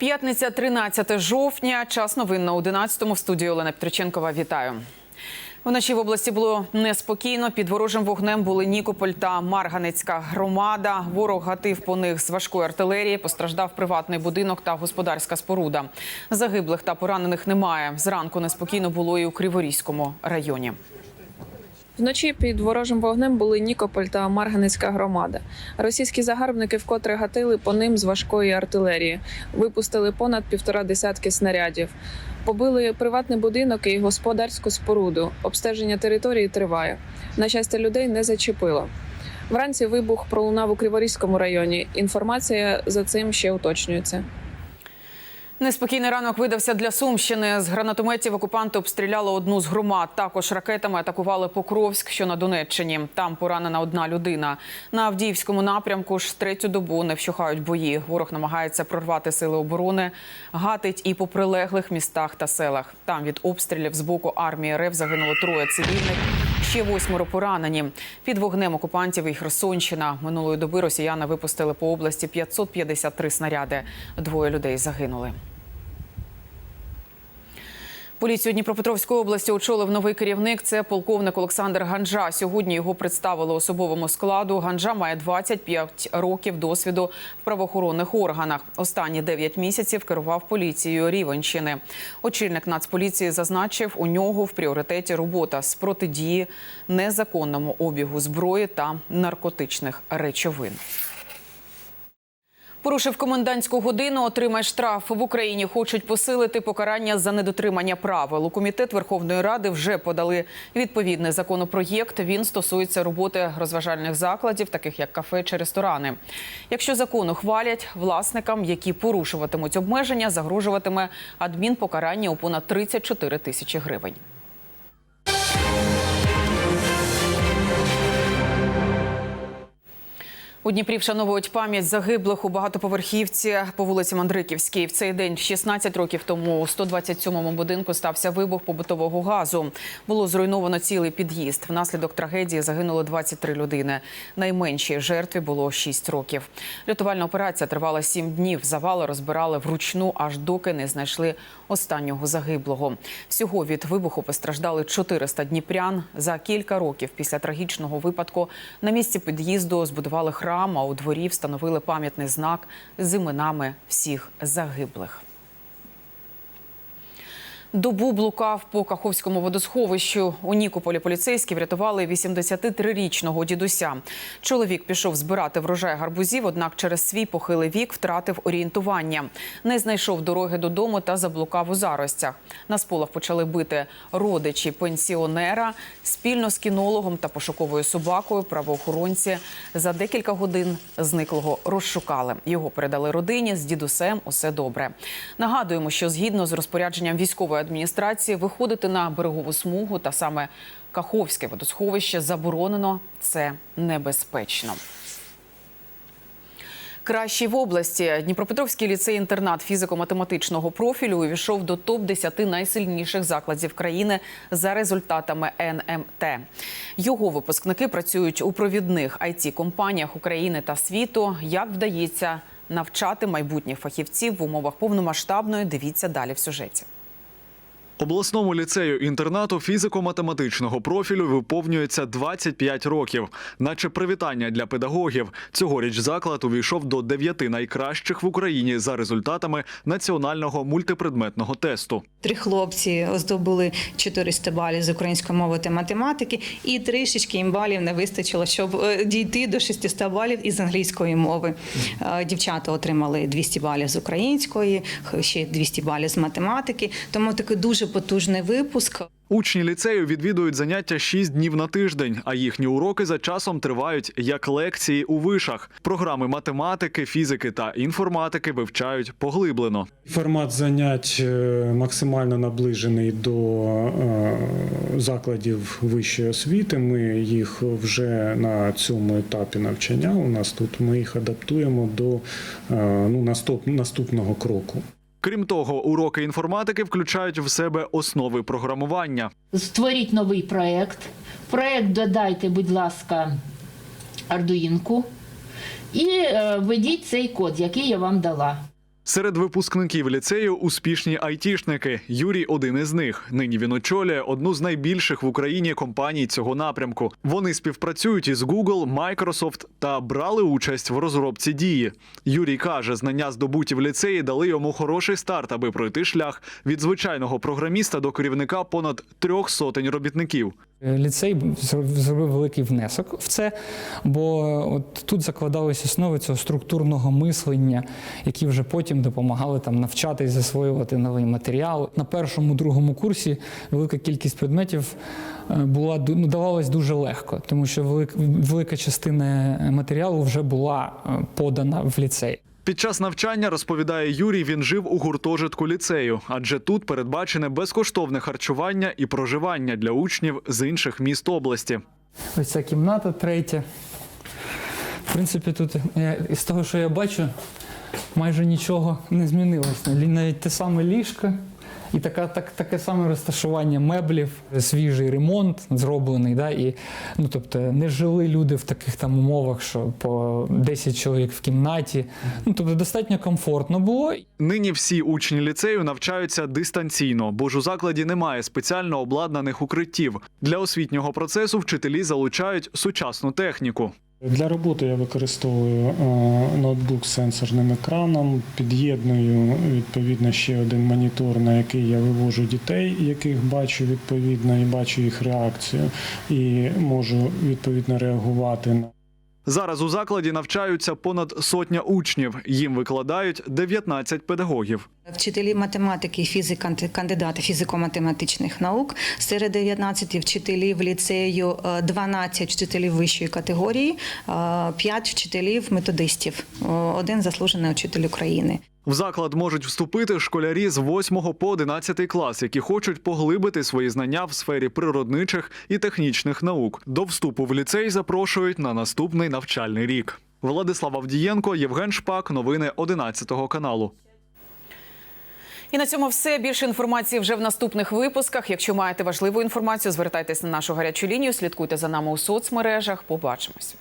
П'ятниця, 13 жовтня. Час новин на 11-му. В студії Олена Петриченкова. Вітаю. Вночі в області було неспокійно. Під ворожим вогнем були Нікополь та Марганецька громада. Ворог гатив по них з важкої артилерії. Постраждав приватний будинок та господарська споруда. Загиблих та поранених немає. Зранку неспокійно було і у Криворізькому районі. Вночі під ворожим вогнем були Нікополь та Марганецька громада. Російські загарбники вкотре гатили по ним з важкої артилерії, випустили понад півтора десятки снарядів. Побили приватний будинок і господарську споруду. Обстеження території триває. На щастя, людей не зачепило. Вранці вибух пролунав у Криворізькому районі. Інформація за цим ще уточнюється. Неспокійний ранок видався для Сумщини. З гранатометів окупанти обстріляли одну з громад. Також ракетами атакували Покровськ, що на Донеччині. Там поранена одна людина. На Авдіївському напрямку ж третю добу не вщухають бої. Ворог намагається прорвати сили оборони, гатить і по прилеглих містах та селах. Там від обстрілів з боку армії РФ загинуло троє цивільних. Ще восьмеро поранені. Під вогнем окупантів і Херсонщина. Минулої доби росіяни випустили по області 553 снаряди. Двоє людей загинули. Поліцію Дніпропетровської області очолив новий керівник. Це полковник Олександр Ганжа. Сьогодні його представили особовому складу. Ганжа має 25 років досвіду в правоохоронних органах. Останні 9 місяців керував поліцією Рівенщини. Очільник Нацполіції зазначив, у нього в пріоритеті робота з протидії незаконному обігу зброї та наркотичних речовин. Порушив комендантську годину, отримає штраф. В Україні хочуть посилити покарання за недотримання правил. У комітет Верховної Ради вже подали відповідний законопроєкт. Він стосується роботи розважальних закладів, таких як кафе чи ресторани. Якщо закон ухвалять, власникам, які порушуватимуть обмеження, загрожуватиме адмінпокарання у понад 34 тисячі гривень. У Дніпрі вшановують пам'ять загиблих у багатоповерхівці по вулиці Мандриківській. В цей день 16 років тому у 127-му будинку стався вибух побутового газу. Було зруйновано цілий під'їзд. Внаслідок трагедії загинуло 23 людини. Найменшій жертві було 6 років. Рятувальна операція тривала 7 днів. Завали розбирали вручну, аж доки не знайшли останнього загиблого. Всього від вибуху постраждали 400 дніпрян. За кілька років після трагічного випадку на місці під'їзду збудували храм, а у дворі встановили пам'ятний знак з іменами всіх загиблих. Добу блукав по Каховському водосховищу. У Нікополі поліцейські врятували 83-річного дідуся. Чоловік пішов збирати врожай гарбузів, однак через свій похилий вік втратив орієнтування. Не знайшов дороги додому та заблукав у заростях. На сполох почали бити родичі пенсіонера. Спільно з кінологом та пошуковою собакою правоохоронці за декілька годин зниклого розшукали. Його передали родині. З дідусем усе добре. Нагадуємо, що згідно з розпорядженням військової адміністрації виходити на берегову смугу та саме Каховське водосховище заборонено. Це небезпечно. Кращий в області Дніпропетровський ліцей-інтернат фізико-математичного профілю увійшов до топ 10 найсильніших закладів країни за результатами НМТ. Його випускники працюють у провідних it компаніях України та світу. Як вдається навчати майбутніх фахівців в умовах повномасштабної? Дивіться далі в сюжеті. Обласному ліцею інтернату фізико-математичного профілю виповнюється 25 років. Наче привітання для педагогів. Цьогоріч заклад увійшов до дев'яти найкращих в Україні за результатами національного мультипредметного тесту. Три хлопці здобули 400 балів з української мови та математики, і трішечки їм балів не вистачило, щоб е, дійти до 600 балів із англійської мови. Е, Дівчата отримали 200 балів з української, ще 200 балів з математики. Тому такий дуже потужний випуск. Учні ліцею відвідують заняття 6 днів на тиждень, а їхні уроки за часом тривають як лекції у вишах. Програми математики, фізики та інформатики вивчають поглиблено. Формат занять е, максимально наближений до е, закладів вищої освіти. Ми їх вже на цьому етапі навчання. У нас тут ми їх адаптуємо до е, ну, наступ, наступного кроку. Крім того, уроки інформатики включають в себе основи програмування. Створіть новий проект. Проект додайте, будь ласка, ардуїнку і е, введіть цей код, який я вам дала. Серед випускників ліцею успішні айтішники. Юрій один із них. Нині він очолює одну з найбільших в Україні компаній цього напрямку. Вони співпрацюють із Google, Microsoft та брали участь в розробці дії. Юрій каже, знання здобуті в ліцеї дали йому хороший старт, аби пройти шлях від звичайного програміста до керівника понад трьох сотень робітників. Ліцей зроб- зробив великий внесок в це, бо от тут закладались основи цього структурного мислення, які вже потім допомагали там навчатись, засвоювати новий матеріал. На першому другому курсі велика кількість предметів е, була ну, давалась дуже легко, тому що велика частина матеріалу вже була е, подана в ліцей. Під час навчання, розповідає Юрій, він жив у гуртожитку ліцею, адже тут передбачене безкоштовне харчування і проживання для учнів з інших міст області. Ось ця кімната третя. В принципі, тут я, із того, що я бачу, майже нічого не змінилось. Навіть те саме ліжко і така, так, таке саме розташування меблів, свіжий ремонт зроблений. Да, і, ну, тобто не жили люди в таких там умовах, що по 10 чоловік в кімнаті. Ну, тобто достатньо комфортно було. Нині всі учні ліцею навчаються дистанційно, бо ж у закладі немає спеціально обладнаних укриттів. Для освітнього процесу вчителі залучають сучасну техніку. Для роботи я використовую е, ноутбук з сенсорним екраном, під'єдную відповідно ще один монітор, на який я вивожу дітей, яких бачу відповідно, і бачу їх реакцію, і можу відповідно реагувати на. Зараз у закладі навчаються понад сотня учнів. Їм викладають 19 педагогів. Вчителі математики фізик, кандидати фізико-математичних наук. Серед 19 вчителів ліцею е, 12 вчителів вищої категорії, 5 вчителів методистів, е, один заслужений учитель України. В заклад можуть вступити школярі з 8 по 11 клас, які хочуть поглибити свої знання в сфері природничих і технічних наук. До вступу в ліцей запрошують на наступний навчальний рік. Владислав Авдієнко, Євген Шпак. Новини 11 каналу. І на цьому все. Більше інформації вже в наступних випусках. Якщо маєте важливу інформацію, звертайтесь на нашу гарячу лінію. Слідкуйте за нами у соцмережах. Побачимось.